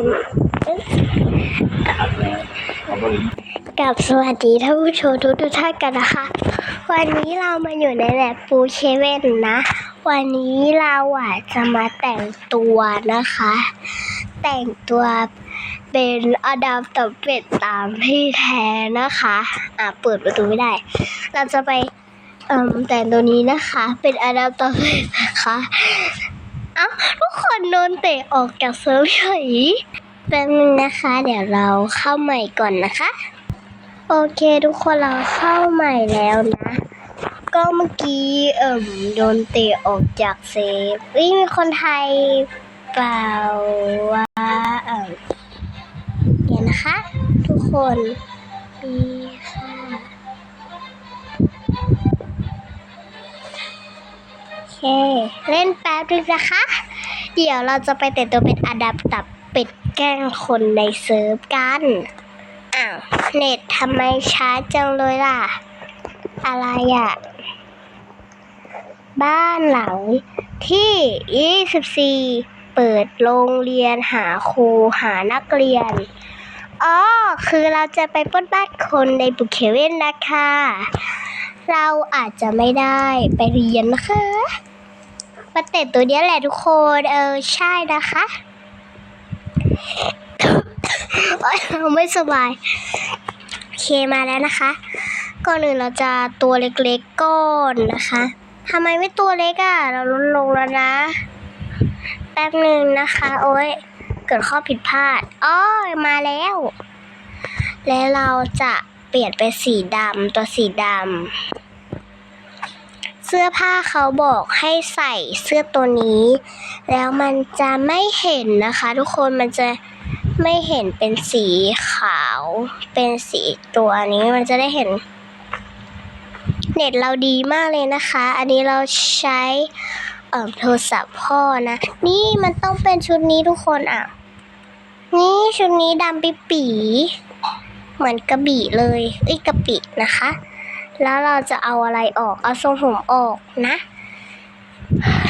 มกับสวัสดีท่านผู้ชมทุกทุกท่านกันนะคะ วันนี้เรามาอยู่ในแลบปูเชเว่นนะ วันนี้เราอะจะมาแต่งตัวนะคะ แต่งตัวเป็นอดัมตับเป็ดตามที่แท้นะคะ อะเปิดประตูไม่ได้ เราจะไปแต่งตัวนี้นะคะ เป็นอดัมตับเป็ดนะคะ เอ้าทุกคนโดนเตะออกจากเซิร์ฟเฉยแป๊บนึงนะคะ เดี๋ยวเราเข้าใหม่ก่อนนะคะ โอเคทุกคนเราเข้าใหม่แล้วนะ ก็เมื่อกี้เอ่มโดนเตะออกจากเซฟเอ้มีคนไทยเปล่าว่าเอ่มเดี๋ยวนะคะ ทุกคนมี เค เล่นแป๊บนึงนะคะ เดี๋ยวเราจะไปแต่งตัวเป็นอดับตับเป็ดแกล้งคนในเซิร์ฟกัน อ้าว เน็ตทำไมช้าจังเลยล่ะ อะไรอะ บ้านหลังที่ 24 เปิดโรงเรียนหาครูหานักเรียนอ๋อ คือเราจะไปป้นบ้านคนในบุคเคเว่นนะคะ เราอาจจะไม่ได้ไปเรียนนะคะ มาเตะตัวนี้แหละทุกคน เออใช่นะคะโอ๊ยไม่สบาย โอเคมาแล้วนะคะ ก่อนอื่นเราจะตัวเล็กๆก่อนนะคะทำไมไม่ตัวเล็กอะ่ะ เราลดลงแล้วนะ แป๊บหนึ่งนะคะ โอ๊ยเกิดข้อผิดพลาดอ๋อมาแล้ว แล้วเราจะเปลี่ยนเป็นสีดำตัวสีดำ สื้อผ้าเขาบอกให้ใส่เสื้อตัวนี้ แล้วมันจะไม่เห็นนะคะ ทุกคนมันจะไม่เห็นเป็นสีขาว เป็นสีตัวนี้มันจะได้เห็น เน็ตเราดีมากเลยนะคะ อันนี้เราใช้เอ่อโทรศัพท์พ่อนะ นี่มันต้องเป็นชุดนี้ทุกคนอะ นี่ชุดนี้ดำปิปี เหมือนกระบี่เลยเอ้ยกระปินะคะ แล้วเราจะเอาอะไรออก เอาทรงผมออกนะ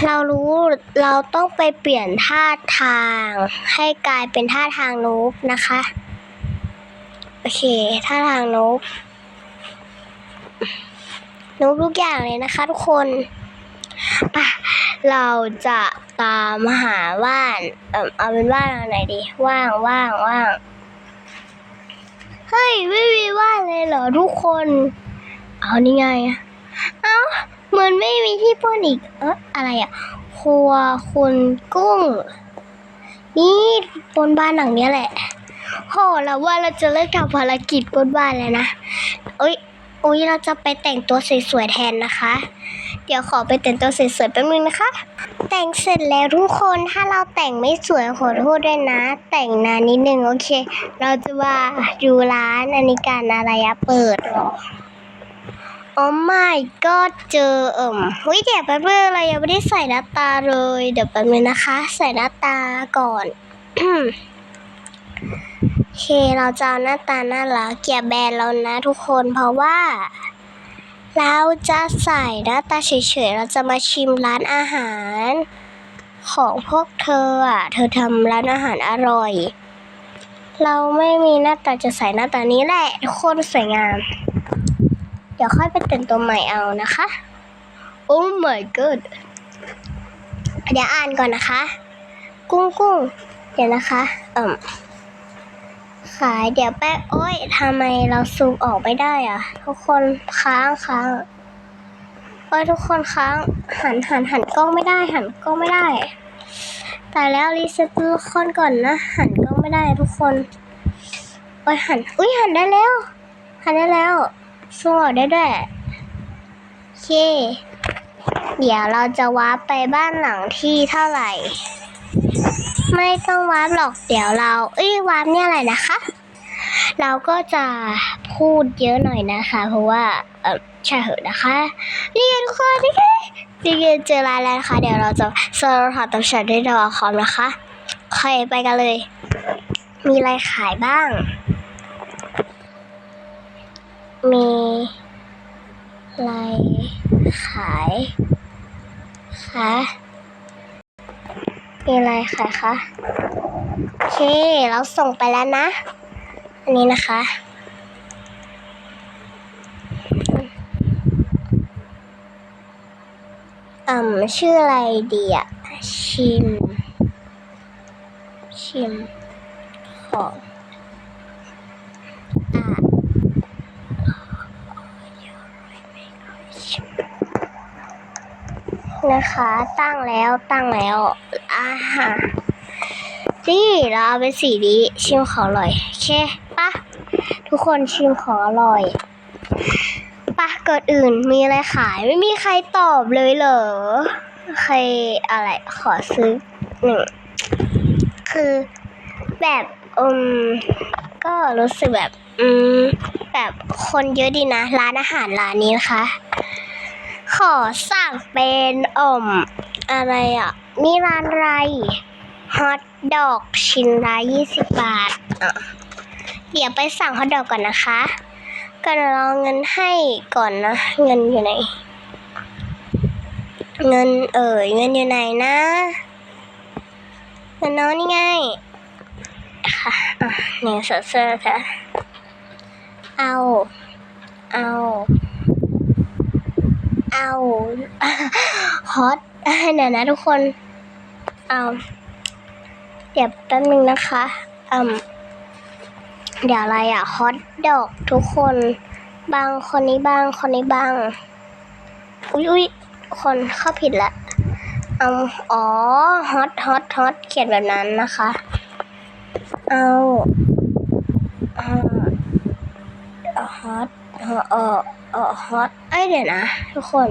เรารู้เราต้องไปเปลี่ยนท่าทาง ให้กลายเป็นท่าทางนกนะคะ โอเค ท่าทางนกนกทุกอย่างเลยนะคะทุกคนป่ะเราจะตามหาว่าน เออเอาเป็นว่านอะไรดี ว่างว่างว่าง เฮ้ย ไม่มีว่านเลยเหรอทุกคน เอานี่ไงอะเอ้าเหมือนไม่มีที่ปล้นอีก เอออะไรอะครัวคุณกุ้ง นี่ปนบ้านหลังนี้แหละโหแล้วว่าเราจะเลิกทำภารกิจปนบ้านแล้วนะเอ้ยโอ้ยเราจะไปแต่งตัวสวยๆแทนนะคะ เดี๋ยวขอไปแต่งตัวสวยๆแป๊บนึงนะคะ แต่งเสร็จแล้วทุกคนถ้าเราแต่งไม่สวยขอโทษด้วยนะ แต่งนานนิดนึงโอเค เราจะว่าดูร้านอันนี้การอะไรอะเปิดหรอ โอ้ไม่ก็เจอเอิ่มวิเดี๋ยวแป๊บนึงเรายังไม่ได้ใส่หน้าตาเลย เดี๋ยวแป๊บนึงนะคะ ใส่หน้าตาก่อนโอเคเราจะเอาหน้าตาน่ารักอย่าแบนเรานะทุกคนเพราะว่า เราจะใส่หน้าตาเฉยๆเราจะมาชิมร้านอาหาร ของพวกเธออะ เธอทำร้านอาหารอร่อย เราไม่มีหน้าตาจะใส่หน้าตานี้แหละทุกคนสวยงาม ดี๋ยวค่อยไปแต่งตัวใหม่เอานะคะ โอ้ my god เดี๋ยวอ่านก่อนนะคะ กุ้งกุ้งเดี๋ยวนะคะเอ่มขายเดี๋ยวแป๊บโอ้ยทำไมเราซูมออกไม่ได้อะ ทุกคนค้างค้างโอ้ยทุกคนค้างหันหันหันกล้องไม่ได้ หันกล้องไม่ได้แต่แล้วรีเซ็ตทุกคนก่อนนะ หันกล้องไม่ได้ทุกคนโอ้ยหันอุ้ยหันได้แล้วหันได้แล้ว ซูมออกได้ด้วยเค เดี๋ยวเราจะวาร์ปไปบ้านหลังที่เท่าไหร่ ไม่ต้องวาร์ปหรอกเดี๋ยวเรา เอ้ยวาร์ปเนี่ยอะไรนะคะ เราก็จะพูดเยอะหน่อยนะคะ เพราะว่าเออใช่เหอะนะคะนี่ไงทุกคนนี่ไงนี่ไงเจอรานแล้วนะคะ เดี๋ยวเราจะสโลถอดตัวฉันด้วยดอคอมนะคะใครไปกันเลย มีอะไรขายบ้าง มีอะไรขายคะมีอะไรขายคะโอเค เราส่งไปแล้วนะ อันนี้นะคะ อืมชื่ออะไรดีอะชิม ชิม ของ นะคะ ตั้งแล้วตั้งแล้วอ่าฮะนี่เราเอาเป็นสีนี้ชิมของอร่อยโอเคปะทุกคนชิมของอร่อยปะเกิดอื่นมีอะไรขายไม่มีใครตอบเลยเหรอใครอะไรขอซื้อหนึ่งคือแบบอืมก็รู้สึกแบบ อืมแบบคนเยอะดีนะ ร้านอาหารร้านนี้นะคะ ขอสั่งเป็นอ่มอะไรอะนี่ร้านอะไรฮอทดอกชิ้นละยี่สิบบาทอะเดี๋ยวไปสั่งฮอทดอกก่อนนะคะก็เดี๋ยวรอเงินให้ก่อนนะ เงินอยู่ไหน เงินเอ่ยเงินอยู่ไหนนะเงินน้องนี่ไงค่ะอะเนี่ยเสื้อเสื้อค่ะเอา เอา เอาฮอตเดี๋ยนะทุกคน เอาเดี๋ยวแป๊บนึงนะคะอืมเดี๋ยวอะไรอะฮอตดอกทุกคน บางคนนี้บางคนนี้บาง อุ๊ยอุ๊ยคนเข้าผิดละเอาอ๋อฮอตฮอตฮอตเขียนแบบนั้นนะคะ เอาฮอต เออเออเออฮอตเอ้ยเดี๋ยวนะ ทุกคน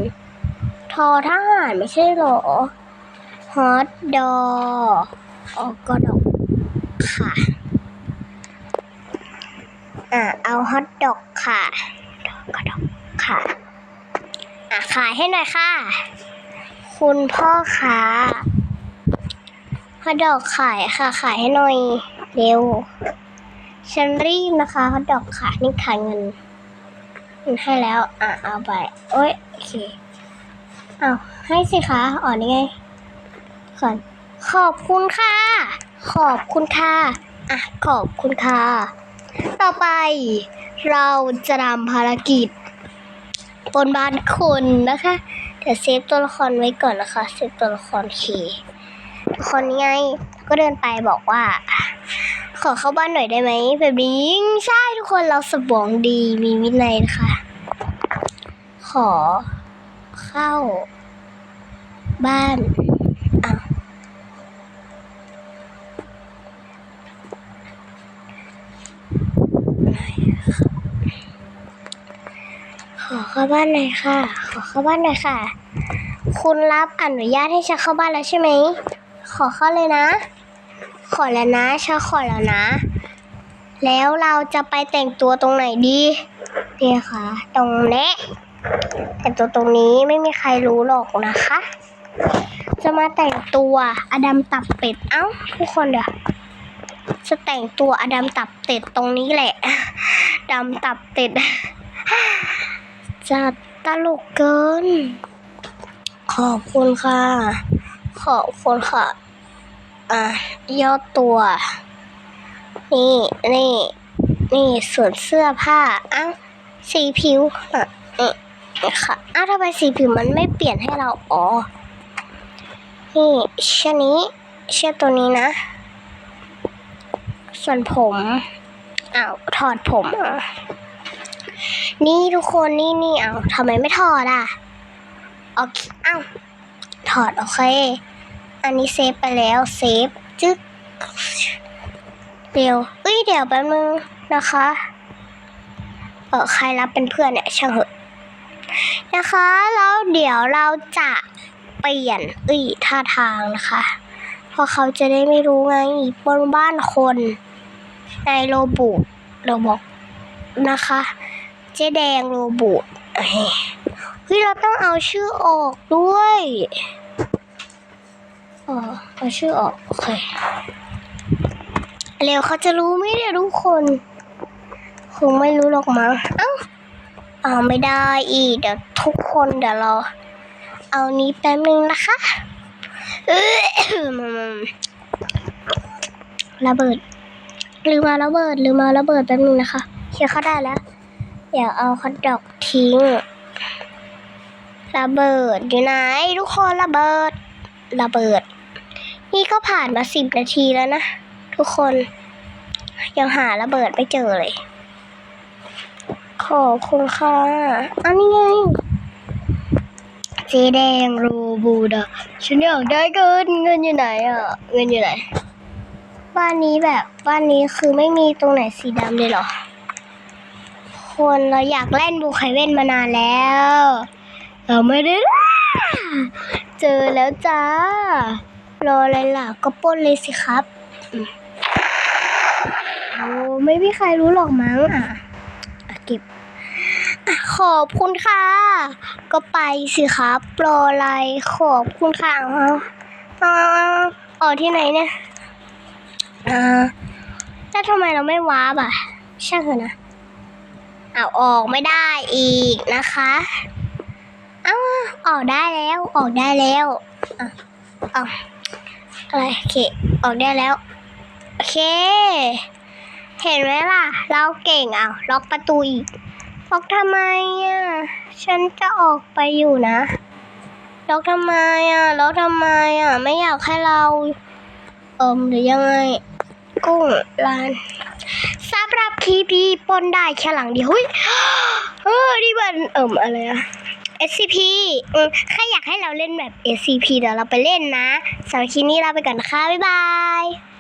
ทอทหารไม่ใช่หรอฮอตดอออกดอกค่ะอ่าเอาฮอตดอกค่ะดอกดอกค่ะ อะขายให้หน่อยค่ะ คุณพ่อค้าฮอตดอกขายค่ะ ขายให้หน่อย เร็วฉันรีบนะคะฮอตดอกค่ะนี่ขายเงิน เงินให้แล้ว อะ เอาไป โอ้ยโอเค เอาให้สิคะอ๋อนี่ไงก่อนขอบคุณค่ะ ขอบคุณค่ะ อะ ขอบคุณค่ะ ต่อไป เราจะทำภารกิจบนบ้านคนนะคะเดี๋ยวเซฟตัวละครไว้ก่อนนะคะ เซฟตัวละครเคคนนี่ไงก็เดินไปบอกว่า ขอเข้าบ้านหน่อยได้ไหมแบบนี้ใช่ทุกคนเราสมองดีมีวินัยนะคะ ขอ เข้า บ้านอ้าขอเข้าบ้านหน่อยค่ะ ขอเข้าบ้านหน่อยค่ะ คุณรับอนุญาตให้ฉันเข้าบ้านแล้วใช่ไหม ขอเข้าเลยนะ ขอแล้วนะฉันขอแล้วนะ แล้วเราจะไปแต่งตัวตรงไหนดี เนี่ยค่ะ ตรงนี้ แต่งตัวตรงนี้ไม่มีใครรู้หรอกนะคะ จะมาแต่งตัวอดัมตับเป็ด เอ้า ทุกคนเดี๋ยวจะแต่งตัวอดัมตับเป็ดตรงนี้แหละดำตับเป็ดจะตลกเกิน ขอบคุณค่ะ ขอบคุณค่ะ อะย่อตัว นี่นี่นี่ส่วนเสื้อผ้าอ้าสีผิวอะนี่ ค่ะ อ้าวทำไมสีผิวมันไม่เปลี่ยนให้เรา อ๋อ นี่เชือกนี้ เชือกตัวนี้นะ ส่วนผม อ้าวถอดผมอะนี่ทุกคนนี่นี่อ้าวทำไมไม่ถอดอะโอเคอ้าวถอดโอเค อันนี้เซฟไปแล้วเซฟจึ๊กเดี๋ยวเอ้ยเดี๋ยวแป๊บนึงนะคะ เออใครรับเป็นเพื่อนเนี่ยช่างเหอะ นะคะ แล้วเดี๋ยวเราจะเปลี่ยนอ้ท่าทางนะคะ เพราะเขาจะได้ไม่รู้ไงบนบ้านคนในโรบุโรบอกนะคะ เจ๊แดงโรบุเอ้ยเฮ้ยเราต้องเอาชื่อออกด้วยอ๋อเอาชื่อออกโอเคเร็วเขาจะรู้ไหมเนี่ยทุกคน คงไม่รู้หรอกมั้งเอ้า เอาไม่ได้อีกเดี๋ยวทุกคนเดี๋ยวเรา เอานี้แป๊บนึงนะคะเออระเบิดลืมเอาระเบิดลืมเอาระเบิดแป๊บนึงนะคะเชียร์เข้าได้แล้วอย่าเอาคอนดอกทิ้งระเบิดอยู่ไหนทุกคนระเบิดระเบิด นี่ก็ผ่านมาสิบนาทีแล้วนะ ทุกคน ยังหาระเบิดไม่เจอเลย ขอบคุณค่ะ อันนี้ไงสีแดงรูบูดาฉันอยากได้เงินเงินอยู่ไหนอะ เงินอยู่ไหน บ้านนี้แบบบ้านนี้คือไม่มีตรงไหนสีดำเลยเหรอ คนเราอยากเล่นบูไคเว่นมานานแล้ว เราไม่ได้เจอแล้วจ้า รออะไรล่ะ ก็ป้นเลยสิครับ โอ้ไม่มีใครรู้หรอกมั้งอะ ขอบคุณค่ะ ก็ไปสิครับรออะไรขอบคุณค่ะเอาเอาออกที่ไหนเนี่ยอ่าแล้วทำไมเราไม่วาร์ปอะ ช่างเถอะนะเอาออกไม่ได้อีกนะคะเอ้าออกได้แล้วออกได้แล้วอะเอาอะไรโอเค ออกได้แล้ว โอเค เห็นไหมล่ะ เราเก่งอะล็อกประตูอีก ล็อกทำไมอะ ฉันจะออกไปอยู่นะ ล็อกทำไมอะ ล็อกทำไมอะ ไม่อยากให้เรา เอิมหรือยังไง กุ้งร้านสำหรับคีพีปนได้แค่หลังเดียวเฮ้ยเออนี่มันเอิมอะไรอะ SCP อืมใครอยากให้เราเล่นแบบ SCP เดี๋ยวเราไปเล่นนะสำหรับคลิปนี้ลาไปก่อนนะคะ บ๊ายบาย